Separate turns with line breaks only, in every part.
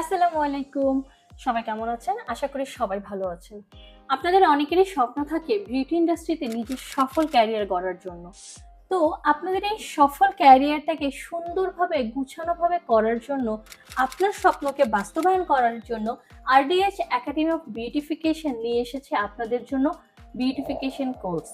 আসসালামু আলাইকুম। সবাই কেমন আছেন? আশা করি সবাই ভালো আছেন। আপনাদের অনেকেরই স্বপ্ন থাকে বিউটি ইন্ডাস্ট্রিতে নিজের সফল ক্যারিয়ার গড়ার জন্য। তো আপনাদের এই সফল ক্যারিয়ারটাকে সুন্দরভাবে, গুছানোভাবে করার জন্য, আপনার স্বপ্নকে বাস্তবায়ন করার জন্য আরডিএইচ একাডেমি অফ বিউটিফিকেশন নিয়ে এসেছে আপনাদের জন্য বিউটিফিকেশন কোর্স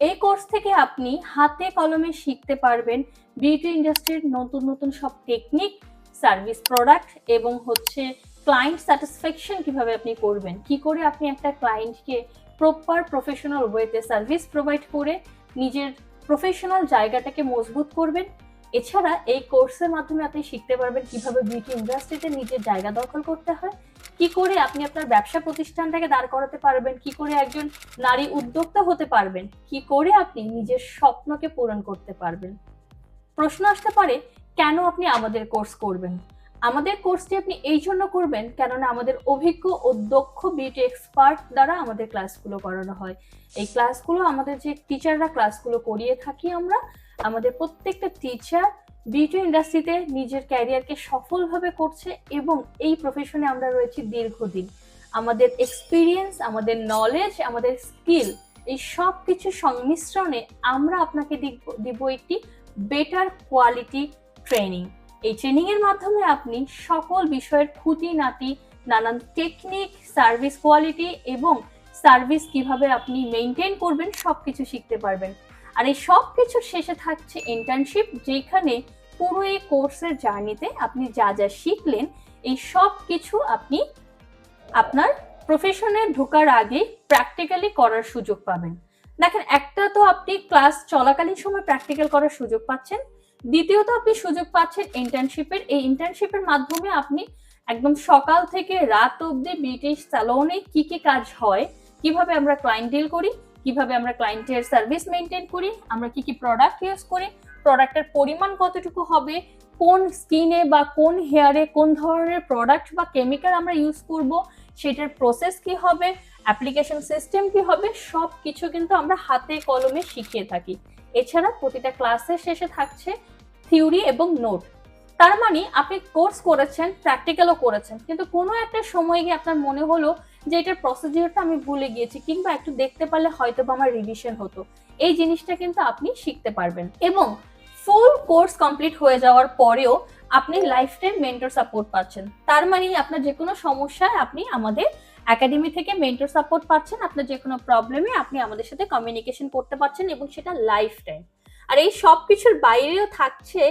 এই কোর্স থেকে আপনি হাতে কলমে শিখতে পারবেন বিউটি ইন্ডাস্ট্রির নতুন নতুন সব টেকনিক সার্ভিস প্রোডাক্ট এবং হচ্ছে ক্লায়েন্ট স্যাটিসফ্যাকশন কীভাবে আপনি করবেন? কি করে আপনি একটা ক্লায়েন্টকে প্রপার প্রফেশনাল ওয়েতে সার্ভিস প্রোভাইড করে নিজের প্রফেশনাল জায়গাটাকে মজবুত করবেন? এছাড়া এই কোর্সের মাধ্যমে আপনি শিখতে পারবেন কীভাবে বিউটি ইন্ডাস্ট্রিতে নিজের জায়গা দখল করতে হয়, কি করে আপনি আপনার ব্যবসা প্রতিষ্ঠানটাকে দাঁড় করাতে পারবেন, কি করে একজন নারী উদ্যোক্তা হতে পারবেন, কি করে আপনি নিজের স্বপ্নকে পূরণ করতে পারবেন? প্রশ্ন আসতে পারে কেন আপনি আমাদের কোর্স করবেন? আমাদের কোর্সটি আপনি এই জন্য করবেন কেননা আমাদের অভিজ্ঞ ও দক্ষ বিউটি এক্সপার্ট দ্বারা আমাদের ক্লাসগুলো করানো হয়। এই ক্লাসগুলো আমাদের যে টিচাররা ক্লাসগুলো করিয়ে থাকি আমরা, আমাদের প্রত্যেকটা টিচার বিউটি ইন্ডাস্ট্রিতে নিজের ক্যারিয়ারকে সফলভাবে করছে এবং এই প্রফেশনে আমরা রয়েছি দীর্ঘদিন। আমাদের এক্সপিরিয়েন্স আমাদের নলেজ আমাদের স্কিল এই সব কিছু সংমিশ্রণে আমরা আপনাকে দিব একটি বেটার কোয়ালিটি ট্রেনিং এই ট্রেনিং এর মাধ্যমে আপনি সকল বিষয়ের খুঁটিনাটি, নানান টেকনিক সার্ভিস কোয়ালিটি এবং সার্ভিস কীভাবে আপনি মেনটেন করবেন সবকিছু শিখতে পারবেন। আর এই সব কিছু শেষে থাকছে ইন্টার্নশিপ যেখানে পুরো এই কোর্সের জার্নিতে আপনি যা যা শিখলেন, এই সব কিছু আপনি আপনার প্রফেশনে ঢোকার আগে প্র্যাকটিক্যালি করার সুযোগ পাবেন। দেখেন, একটা তো আপনি ক্লাস চলাকালীন সময় প্র্যাকটিক্যাল করার সুযোগ পাচ্ছেন দ্বিতীয়ত আপনি সুযোগ পাচ্ছেন ইন্টার্নশিপের এই ইন্টার্নশিপের মাধ্যমে আপনি একদম সকাল থেকে রাত অবধি ব্রিটিশ স্যালনে কি কি কাজ হয়, কীভাবে আমরা ক্লায়েন্ট ডিল করি, কীভাবে আমরা ক্লায়েন্টের সার্ভিস মেনটেন করি, আমরা কি কি প্রোডাক্ট ইউজ করি প্রোডাক্টের পরিমাণ কতটুকু হবে, কোন স্কিনে বা কোন হেয়ারে কোন ধরনের প্রোডাক্ট বা কেমিক্যাল আমরা ইউজ করব, সেটার প্রসেস কি হবে অ্যাপ্লিকেশন সিস্টেম কি হবে সব কিছু কিন্তু আমরা হাতে কলমে শিখিয়ে থাকি। এছাড়া প্রতিটা ক্লাসের শেষে থাকছে থিওরি এবং নোট। তার মানে আপনি কোর্স করেছেন প্র্যাকটিক্যালও করেছেন, কিন্তু কোনো একটা সময় গিয়ে আপনার মনে হলো যে এটার প্রসিডিওরটা আমি ভুলে গিয়েছি কিংবা একটু দেখতে পারলে হয়তো বা আমার রিভিশন হতো। এই জিনিসটা কিন্তু আপনি শিখতে পারবেন এবং ফুল কোর্স কমপ্লিট হয়ে যাওয়ার পরেও আপনি লাইফ টাইম মেন্টর সাপোর্ট পাচ্ছেন। তার মানে আপনার যে কোনো সমস্যায় আপনি আমাদের একাডেমি থেকে মেন্টর সাপোর্ট পাচ্ছেন, আপনার যে কোনো প্রবলেমে আপনি আমাদের সাথে কমিউনিকেশন করতে পারছেন এবং সেটা লাইফ টাইম আর এই সব কিছুর বাইরেও থাকছে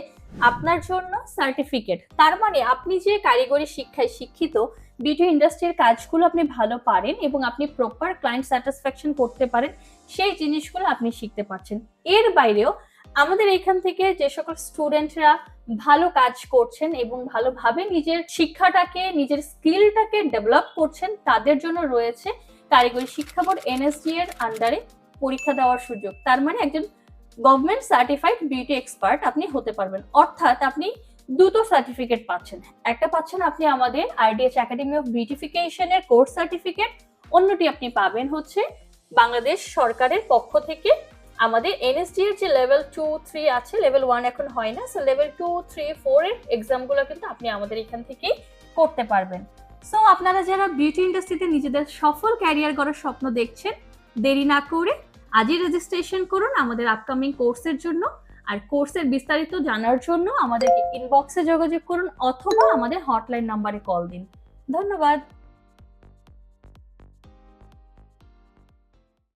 আপনার জন্য সার্টিফিকেট তার মানে আপনি যে কারিগরি শিক্ষায় শিক্ষিত বিউটি ইন্ডাস্ট্রির কাজগুলো আপনি ভালো পারেন এবং আপনি প্রপার ক্লায়েন্ট স্যাটিসফ্যাকশন করতে পারেন, সেই জিনিসগুলো আপনি শিখতে পারছেন। এর বাইরেও আমাদের এখান থেকে যে সকল স্টুডেন্টরা ভালো কাজ করছেন এবং ভালোভাবে নিজের শিক্ষাটাকে, নিজের স্কিলটাকে ডেভেলপ করছেন, তাদের জন্য রয়েছে কারিগরি শিক্ষা বোর্ড এনএসডি এর আন্ডারে পরীক্ষা দেওয়ার সুযোগ। তার মানে একজন গভর্নমেন্ট সার্টিফাইড বিউটি এক্সপার্ট আপনি হতে পারবেন। অর্থাৎ আপনি দুটো সার্টিফিকেট পাচ্ছেন। একটা পাচ্ছেন আপনি আমাদের আইডিএস একাডেমি অফ বিউটিফিকেশনের কোর্স সার্টিফিকেট অন্যটি আপনি পাবেন হচ্ছে বাংলাদেশ সরকারের পক্ষ থেকে। আমাদের এনএসডি এর যে লেভেল টু থ্রি আছে লেভেল ওয়ান এখন হয় না so level two three four এর এক্সামগুলো কিন্তু আপনি আমাদের এখান থেকেই করতে পারবেন। সো আপনারা যারা বিউটি ইন্ডাস্ট্রিতে নিজেদের সফল ক্যারিয়ার গড়ার স্বপ্ন দেখছেন, দেরি না করে আজই রেজিস্ট্রেশন করুন আমাদের আপকামিং কোর্সের জন্য। আর কোর্সের বিস্তারিত জানার জন্য আমাদেরকে ইনবক্সে যোগাযোগ করুন অথবা আমাদের হটলাইন নাম্বারে কল দিন। ধন্যবাদ।